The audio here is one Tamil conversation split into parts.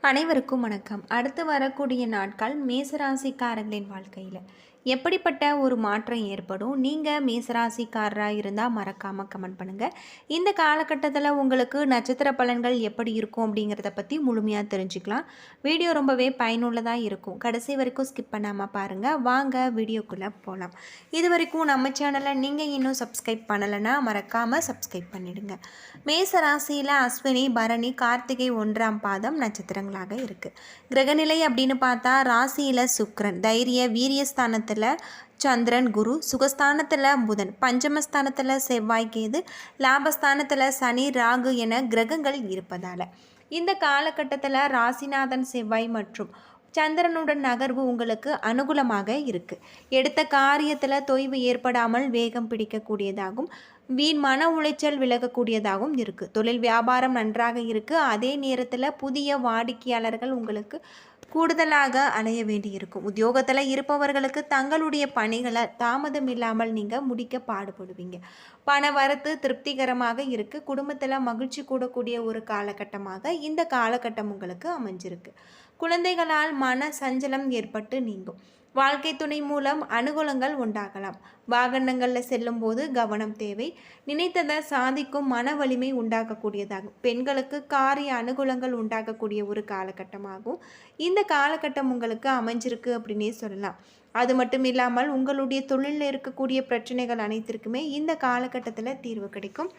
அனைவருக்கும் வணக்கம். அடுத்து வரக்கூடிய நாட்கள் மேசராசிக்காரர்களின் வாழ்க்கையில். எப்படிப்பட்ட ஒரு மாற்றம் ஏற்படும்? நீங்கள் மேசராசிக்காரராக இருந்தால் மறக்காமல் கமெண்ட் பண்ணுங்கள் இந்த காலகட்டத்தில் உங்களுக்கு நட்சத்திர பலன்கள் எப்படி இருக்கும் அப்படிங்கிறத பற்றி முழுமையாக தெரிஞ்சுக்கலாம். வீடியோ ரொம்பவே பயனுள்ளதாக இருக்கும். கடைசி வரைக்கும் ஸ்கிப் பண்ணாமல் பாருங்கள் வாங்க வீடியோக்குள்ளே போகலாம் இது வரைக்கும் நம்ம சேனலை நீங்கள் இன்னும் சப்ஸ்கிரைப் பண்ணலைன்னா மறக்காமல் சப்ஸ்கிரைப் பண்ணிடுங்க. மேச ராசியில் அஸ்வினி பரணி கார்த்திகை ஒன்றாம் பாதம் நட்சத்திரங்களாக இருக்குது கிரகநிலை அப்படின்னு பார்த்தா ராசியில் சுக்ரன் தைரிய வீரியஸ்தானத்தில் சந்திரன் குரு. சுகஸ்தானத்தில் புதன். பஞ்சமஸ்தானத்தில் செவ்வாய் கேது. லாபஸ்தானத்தில் சனி ராகு என கிரகங்கள் இருப்பதால். இந்த காலகட்டத்தில் ராசிநாதன் செவ்வாய் மற்றும் சந்திரனுடன் நகர்வு உங்களுக்கு அனுகூலமாக இருக்குது எடுத்த காரியத்தில் தொய்வு ஏற்படாமல் வேகம் பிடிக்கக்கூடியதாகும் வீண் மன உளைச்சல் விலகக்கூடியதாகவும் இருக்குது தொழில் வியாபாரம் நன்றாக இருக்குது அதே நேரத்தில் புதிய வாடிக்கையாளர்கள் உங்களுக்கு கூடுதலாக அலைய வேண்டியிருக்கும். உத்தியோகத்தில் இருப்பவர்களுக்கு தங்களுடைய பணிகளை தாமதம் இல்லாமல் நீங்கள் முடிக்க பாடுபடுவீங்க. பண வரத்து திருப்திகரமாக இருக்குது குடும்பத்தில் மகிழ்ச்சி கூடக்கூடிய ஒரு காலகட்டமாக இந்த காலகட்டம் உங்களுக்கு அமைஞ்சிருக்கு. குழந்தைகளால் மன சஞ்சலம் ஏற்பட்டு நீங்கும். வாழ்க்கை துணை மூலம் அனுகூலங்கள் உண்டாகலாம். வாகனங்களில் செல்லும் போது கவனம் தேவை. நினைத்ததை சாதிக்கும் மன வலிமை உண்டாகக்கூடியதாகும் பெண்களுக்கு காரிய அனுகூலங்கள் உண்டாகக்கூடிய ஒரு காலகட்டமாகும். இந்த காலகட்டம் உங்களுக்கு அமைஞ்சிருக்கு அப்படின்னே சொல்லலாம். அது மட்டும் இல்லாமல் உங்களுடைய தொழிலில் இருக்கக்கூடிய பிரச்சனைகள் அனைத்திற்குமே இந்த காலகட்டத்தில் தீர்வு கிடைக்கும்.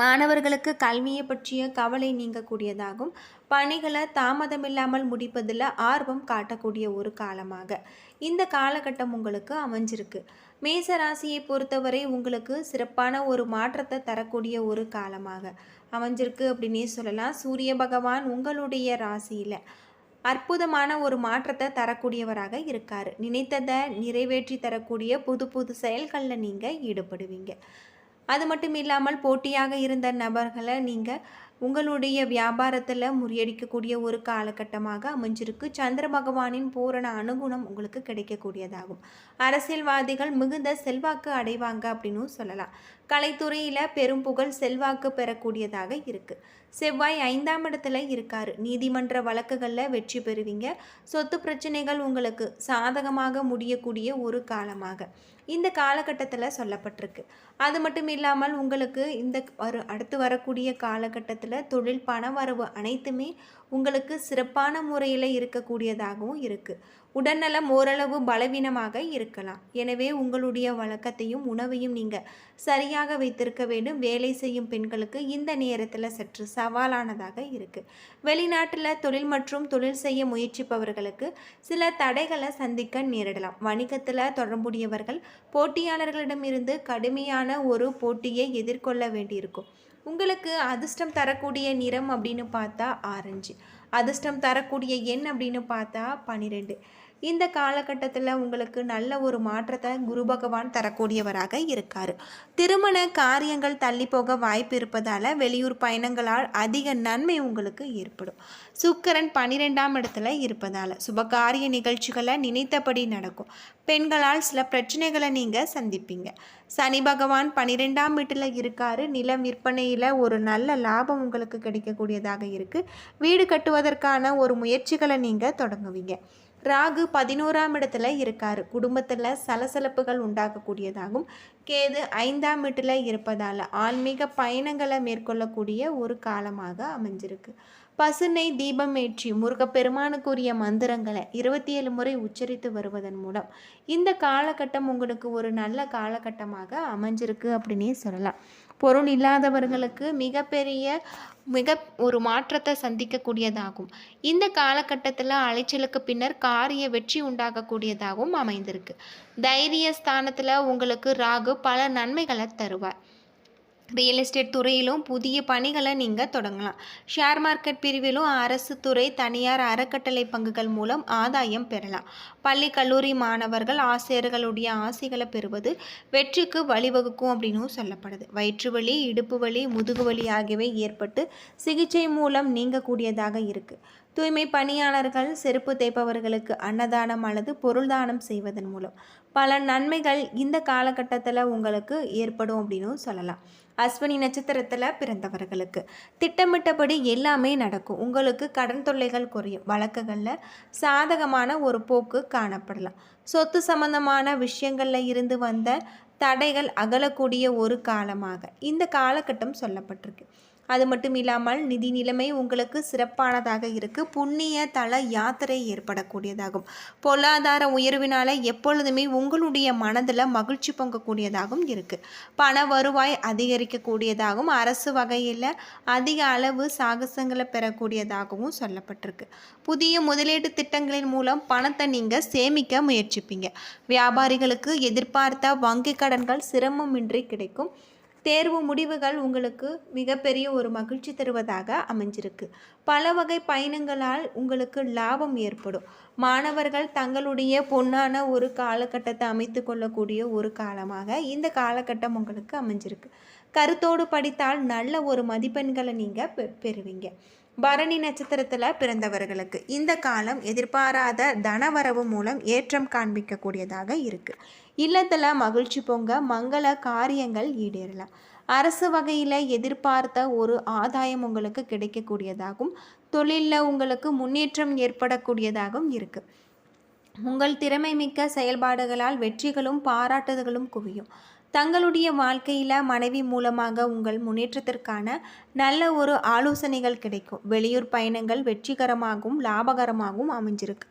மாணவர்களுக்கு கல்வியை பற்றிய கவலை நீங்கக்கூடியதாகும். பணிகளை தாமதமில்லாமல் முடிப்பதில் ஆர்வம் காட்டக்கூடிய ஒரு காலமாக இந்த காலகட்டம் உங்களுக்கு அமைஞ்சிருக்கு. மேச ராசியை பொறுத்தவரை உங்களுக்கு சிறப்பான ஒரு மாற்றத்தை தரக்கூடிய ஒரு காலமாக அமைஞ்சிருக்கு அப்படின்னே சொல்லலாம். சூரிய பகவான் உங்களுடைய ராசியில் அற்புதமான ஒரு மாற்றத்தை தரக்கூடியவராக இருக்கார். நினைத்ததை நிறைவேற்றி தரக்கூடிய புது புது செயல்களில் நீங்கள் ஈடுபடுவீங்க. அது மட்டும் இல்லாமல் போட்டியாக இருந்த நபர்களை நீங்கள் உங்களுடைய வியாபாரத்தில் முறியடிக்கக்கூடிய ஒரு காலகட்டமாக அமைஞ்சிருக்கு. சந்திர பகவானின் பூரண அனுகுணம் உங்களுக்கு கிடைக்கக்கூடியதாகும். அரசியல்வாதிகள் மிகுந்த செல்வாக்கு அடைவாங்க அப்படின்னு சொல்லலாம். கலைத்துறையில் பெரும் புகழ் செல்வாக்கு பெறக்கூடியதாக இருக்குது செவ்வாய் ஐந்தாம் இடத்துல இருக்காரு. நீதிமன்ற வழக்குகளில் வெற்றி பெறுவீங்க. சொத்து பிரச்சனைகள் உங்களுக்கு சாதகமாக முடியக்கூடிய ஒரு காலமாக இந்த காலகட்டத்தில் சொல்லப்பட்டிருக்கு. அது மட்டும் இல்லாமல் உங்களுக்கு இந்த வரு அடுத்து வரக்கூடிய காலகட்டத்தில் தொழில் பண வரவு அனைத்துமே உங்களுக்கு சிறப்பான முறையில் இருக்கக்கூடியதாகவும் இருக்குது உடல்நலம் ஓரளவு பலவீனமாக இருக்கலாம். எனவே உங்களுடைய வழக்கத்தையும் உணவையும் நீங்கள் சரியாக வைத்திருக்க வேண்டும். வேலை செய்யும் பெண்களுக்கு இந்த நேரத்தில் சற்று சவாலானதாக இருக்குது வெளிநாட்டில் தொழில் மற்றும் தொழில் செய்ய முயற்சிப்பவர்களுக்கு சில தடைகளை சந்திக்க நேரிடலாம். வணிகத்தில் தொடர்புடையவர்கள் போட்டியாளர்களிடமிருந்து கடுமையான ஒரு போட்டியை எதிர்கொள்ள வேண்டியிருக்கும். உங்களுக்கு அதிர்ஷ்டம் தரக்கூடிய நிறம் அப்படின்னு பார்த்தா ஆரஞ்சு. அதிர்ஷ்டம் தரக்கூடிய எண் அப்படின்னு பார்த்தா பன்னிரெண்டு இந்த காலகட்டத்தில் உங்களுக்கு நல்ல ஒரு மாற்றத்தை குரு பகவான் தரக்கூடியவராக இருக்கார். திருமண காரியங்கள் தள்ளி போக வாய்ப்பு இருப்பதால் வெளியூர் பயணங்களால் அதிக நன்மை உங்களுக்கு ஏற்படும். சுக்கரன் பன்னிரெண்டாம் இடத்துல இருப்பதால் சுபகாரிய நிகழ்ச்சிகளை நினைத்தபடி நடக்கும். பெண்களால் சில பிரச்சனைகளை நீங்கள் சந்திப்பீங்க. சனி பகவான் பன்னிரெண்டாம் வீட்டில் இருக்காரு. நிலம் விற்பனையில் ஒரு நல்ல லாபம் உங்களுக்கு கிடைக்கக்கூடியதாக இருக்குது வீடு கட்டுவதற்கான ஒரு முயற்சிகளை நீங்கள் தொடங்குவீங்க. ராகு பதினோராம் இடத்துல இருக்கார். குடும்பத்தில் சலசலப்புகள் உண்டாக்கக்கூடியதாகும். கேது ஐந்தாம் வீட்டில் இருப்பதால் ஆன்மீக பயணங்களை மேற்கொள்ளக்கூடிய ஒரு காலமாக அமைஞ்சிருக்கு. பசுனை தீபம் ஏற்றி முருகப்பெருமானுக்குரிய மந்திரங்களை இருபத்தி ஏழு முறை உச்சரித்து வருவதன் மூலம் இந்த காலகட்டம் உங்களுக்கு ஒரு நல்ல காலகட்டமாக அமைஞ்சிருக்கு அப்படின்னே சொல்லலாம். பொருள் இல்லாதவர்களுக்கு மிகப்பெரிய மிக ஒரு மாற்றத்தை சந்திக்கக்கூடியதாகும். இந்த காலகட்டத்தில் அலைச்சலுக்கு பின்னர் காரிய வெற்றி உண்டாகக்கூடியதாகவும் அமைந்திருக்கு. தைரிய ஸ்தானத்தில் உங்களுக்கு ராகு பல நன்மைகளை தருவார். ரியல் எஸ்டேட் துறையிலும் புதிய பணிகளை நீங்கள் தொடங்கலாம். ஷேர் மார்க்கெட் பிரிவிலும் அரசு துறை தனியார் அறக்கட்டளை பங்குகள் மூலம் ஆதாயம் பெறலாம். பள்ளி கல்லூரி மாணவர்கள் ஆசிரியர்களுடைய ஆசைகளை பெறுவது வெற்றிக்கு வழிவகுக்கும் அப்படின்னும் சொல்லப்படுது. வயிற்று வலி இடுப்பு வலி முதுகு வலி ஆகியவை ஏற்பட்டு சிகிச்சை மூலம் நீங்கக்கூடியதாக இருக்குது தூய்மை பணியாளர்கள் செருப்பு தேய்ப்பவர்களுக்கு அன்னதானம் அல்லது பொருள் தானம் செய்வதன் மூலம் பல நன்மைகள் இந்த காலகட்டத்தில் உங்களுக்கு ஏற்படும் அப்படின்னு சொல்லலாம். அஸ்வினி நட்சத்திரத்தில் பிறந்தவர்களுக்கு. திட்டமிட்டபடி எல்லாமே நடக்கும். உங்களுக்கு கடன் தொல்லைகள் குறையும். வழக்குகளில் சாதகமான ஒரு போக்கு காணப்படலாம். சொத்து சம்பந்தமான விஷயங்களில் இருந்து வந்த தடைகள் அகலக்கூடிய ஒரு காலமாக. இந்த காலகட்டம் சொல்லப்பட்டிருக்கு. அது மட்டும் இல்லாமல் நிதி நிலைமை உங்களுக்கு சிறப்பானதாக இருக்குது புண்ணிய தல யாத்திரை ஏற்படக்கூடியதாகும். பொருளாதார உயர்வினால் எப்பொழுதுமே உங்களுடைய மனதில் மகிழ்ச்சி பொங்கக்கூடியதாகவும் இருக்குது பண வருவாய் அதிகரிக்கக்கூடியதாகவும் அரசு வகையில் அதிக அளவு சாகசங்களை பெறக்கூடியதாகவும் சொல்லப்பட்டிருக்கு. புதிய முதலீட்டு திட்டங்களின் மூலம் பணத்தை நீங்கள் சேமிக்க முயற்சிப்பீங்க. வியாபாரிகளுக்கு எதிர்பார்த்த வங்கி கடன்கள் சிரமமின்றி கிடைக்கும். தேர்வு முடிவுகள் உங்களுக்கு மிகப்பெரிய ஒரு மகிழ்ச்சி தருவதாக அமைஞ்சிருக்கு. பல வகை பயணங்களால் உங்களுக்கு லாபம் ஏற்படும். மாணவர்கள் தங்களுடைய பொன்னான ஒரு காலகட்டத்தை அமைத்து கொள்ளக்கூடிய ஒரு காலமாக இந்த காலகட்டம் உங்களுக்கு அமைஞ்சிருக்கு. கருத்தோடு படித்தால் நல்ல ஒரு மதிப்பெண்களை நீங்கள் பெ பெறுவீங்க. பரணி நட்சத்திரத்தில் பிறந்தவர்களுக்கு இந்த காலம் எதிர்பாராத தனவரவு மூலம் ஏற்றம் காண்பிக்கக்கூடியதாக இருக்குது இல்லத்தில் மகிழ்ச்சி பொங்க மங்கள காரியங்கள் ஈடேறலாம். அரசு வகையில் எதிர்பார்த்த ஒரு ஆதாயம் உங்களுக்கு கிடைக்கக்கூடியதாகவும் தொழிலில் உங்களுக்கு முன்னேற்றம் ஏற்படக்கூடியதாகவும் இருக்குது உங்கள் திறமை மிக்க செயல்பாடுகளால் வெற்றிகளும் பாராட்டுதல்களும் குவியும். தங்களுடைய வாழ்க்கையில் மனைவி மூலமாக உங்கள் முன்னேற்றத்திற்கான நல்ல ஒரு ஆலோசனைகள் கிடைக்கும். வெளியூர் பயணங்கள் வெற்றிகரமாகவும் லாபகரமாகவும் அமைஞ்சிருக்கு.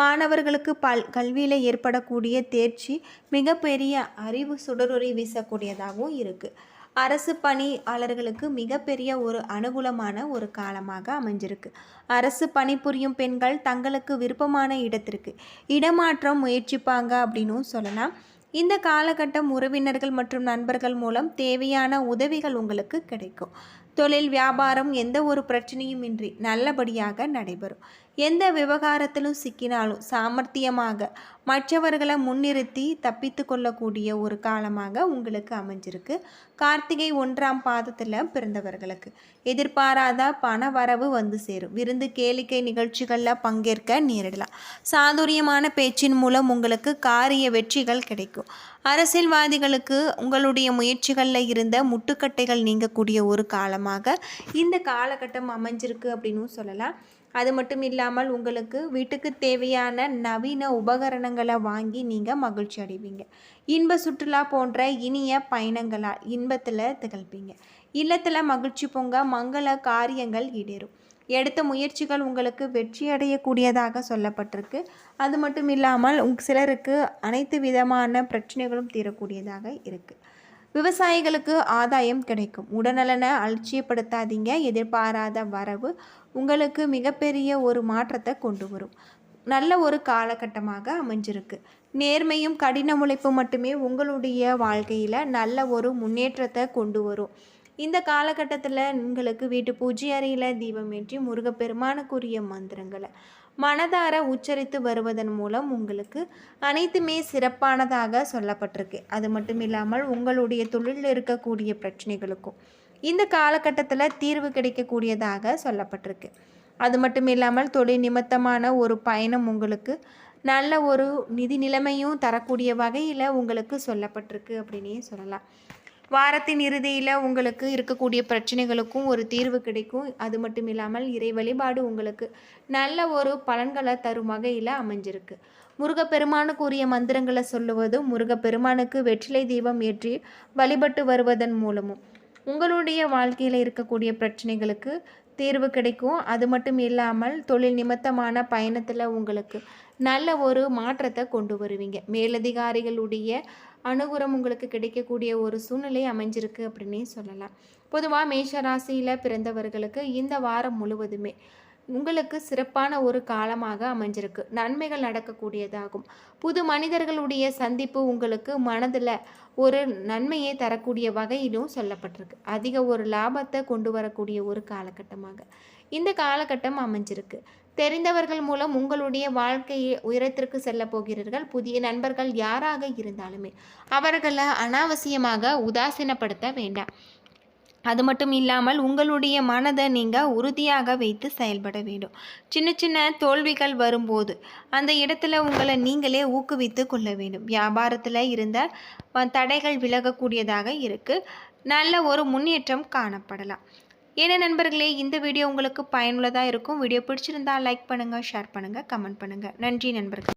மாணவர்களுக்கு பல் கல்வியில் ஏற்படக்கூடிய தேர்ச்சி மிகப்பெரிய அறிவு சுடரொறி வீசக்கூடியதாகவும் இருக்குது அரசு பணியாளர்களுக்கு மிகப்பெரிய ஒரு அனுகூலமான ஒரு காலமாக அமைஞ்சிருக்கு. அரசு பணிபுரியும் பெண்கள் தங்களுக்கு விருப்பமான இடத்திற்கு இடமாற்றம் முயற்சிப்பாங்க அப்படின்னும் சொல்லலாம். இந்த காலகட்டம் உறவினர்கள் மற்றும் நண்பர்கள் மூலம் தேவையான உதவிகள் உங்களுக்கு கிடைக்கும். தொழில் வியாபாரம் எந்த ஒரு பிரச்சனையும் இன்றி நல்லபடியாக நடைபெறும். எந்த விவகாரத்திலும் சிக்கினாலும் சாமர்த்தியமாக மற்றவர்களை முன்னிறுத்தி தப்பித்து கொள்ளக்கூடிய ஒரு காலமாக உங்களுக்கு அமைஞ்சிருக்கு. கார்த்திகை ஒன்றாம் பாதத்தில் பிறந்தவர்களுக்கு எதிர்பாராத பண வரவு வந்து சேரும். விருந்து கேளிக்கை நிகழ்ச்சிகளில் பங்கேற்க நேரிடலாம். சாதுரியமான பேச்சின் மூலம் உங்களுக்கு காரிய வெற்றிகள் கிடைக்கும். அரசியல்வாதிகளுக்கு உங்களுடைய முயற்சிகளில் இருந்த முட்டுக்கட்டைகள் நீங்கக்கூடிய ஒரு காலமாக இந்த காலகட்டம் அமைஞ்சிருக்கு அப்படின்னு சொல்லலாம். அது மட்டும் இல்லாமல் உங்களுக்கு வீட்டுக்கு தேவையான நவீன உபகரணங்களை வாங்கி நீங்கள் மகிழ்ச்சி அடைவீங்க. இன்ப சுற்றுலா போன்ற இனிய பயணங்களால் இன்பத்தில் திகழ்ப்பீங்க இல்லத்தில் மகிழ்ச்சி பொங்க மங்கள காரியங்கள் ஈடேறும். எடுத்த முயற்சிகள் உங்களுக்கு வெற்றி அடையக்கூடியதாக சொல்லப்பட்டிருக்கு. அது மட்டும் இல்லாமல் சிலருக்கு அனைத்து விதமான பிரச்சனைகளும் தீரக்கூடியதாக இருக்குது விவசாயிகளுக்கு ஆதாயம் கிடைக்கும். உடல்நலனை அலட்சியப்படுத்தாதீங்க. எதிர்பாராத வரவு உங்களுக்கு மிகப்பெரிய ஒரு மாற்றத்தை கொண்டு வரும். நல்ல ஒரு காலகட்டமாக அமைஞ்சிருக்கு. நேர்மையும் கடின உழைப்பு மட்டுமே உங்களுடைய வாழ்க்கையில் நல்ல ஒரு முன்னேற்றத்தை கொண்டு வரும். இந்த காலகட்டத்தில் உங்களுக்கு வீட்டு பூஜை அறையில் தீபம் ஏற்றி முருகப்பெருமானுக்குரிய மந்திரங்களை மனதார உச்சரித்து வருவதன் மூலம் உங்களுக்கு அனைத்துமே சிறப்பானதாக சொல்லப்பட்டிருக்கு. அது மட்டும் இல்லாமல் உங்களுடைய தொழிலில் இருக்கக்கூடிய பிரச்சனைகளுக்கும் இந்த காலகட்டத்தில் தீர்வு கிடைக்கக்கூடியதாக சொல்லப்பட்டிருக்கு. அது மட்டும் இல்லாமல் தொழில் நிமித்தமான ஒரு பயணம் உங்களுக்கு நல்ல ஒரு நிதி நிலைமையும் தரக்கூடிய வகையில் உங்களுக்கு சொல்லப்பட்டிருக்கு அப்படின்னே சொல்லலாம். வாரத்தின் இறுதியில் உங்களுக்கு இருக்கக்கூடிய பிரச்சனைகளுக்கும் ஒரு தீர்வு கிடைக்கும். அது மட்டும் இல்லாமல் இறை வழிபாடு உங்களுக்கு நல்ல ஒரு பலன்களை தரும் வகையில் அமைஞ்சிருக்கு. முருகப்பெருமானுக்குரிய மந்திரங்களை சொல்லுவதும் முருகப்பெருமானுக்கு வெற்றிலை தீபம் ஏற்றி வழிபட்டு வருவதன் மூலமும் உங்களுடைய வாழ்க்கையில் இருக்கக்கூடிய பிரச்சனைகளுக்கு தீர்வு கிடைக்கும். அது மட்டும் இல்லாமல் தொழில் நிமித்தமான பயணத்தில் உங்களுக்கு நல்ல ஒரு மாற்றத்தை கொண்டு வருவீங்க. மேலதிகாரிகளுடைய அனுகூலம் உங்களுக்கு கிடைக்கக்கூடிய ஒரு சூழ்நிலை அமைஞ்சிருக்கு அப்படின்னே சொல்லலாம். பொதுவாக மேஷ ராசியில் பிறந்தவர்களுக்கு இந்த வாரம் முழுவதுமே உங்களுக்கு சிறப்பான ஒரு காலமாக அமைஞ்சிருக்கு. நன்மைகள் நடக்கக்கூடியதாகும். புது மனிதர்களுடைய சந்திப்பு உங்களுக்கு மனதில் ஒரு நன்மையை தரக்கூடிய வகையிலும் சொல்லப்பட்டிருக்கு. அதிக ஒரு லாபத்தை கொண்டு வரக்கூடிய ஒரு காலகட்டமாக இந்த காலகட்டம் அமைஞ்சிருக்கு. தெரிந்தவர்கள் மூலம் உங்களுடைய வாழ்க்கையை உயரத்திற்கு செல்ல போகிறீர்கள். புதிய நண்பர்கள் யாராக இருந்தாலுமே அவர்களை அனாவசியமாக உதாசீனப்படுத்த வேண்டாம். அது மட்டும் இல்லாமல் உங்களுடைய மனதை நீங்கள் உறுதியாக வைத்து செயல்பட வேண்டும். சின்ன சின்ன தோல்விகள் வரும்போது அந்த இடத்துல உங்களை நீங்களே ஊக்குவித்து கொள்ள வேண்டும். வியாபாரத்தில் இருந்த தடைகள் விலகக்கூடியதாக இருக்குது நல்ல ஒரு முன்னேற்றம் காணப்படலாம். ஏன்னா நண்பர்களே இந்த வீடியோ உங்களுக்கு பயனுள்ளதாக இருக்கும். வீடியோ பிடிச்சிருந்தால் லைக் பண்ணுங்கள் ஷேர் பண்ணுங்கள் கமெண்ட் பண்ணுங்கள் நன்றி நண்பர்கள்.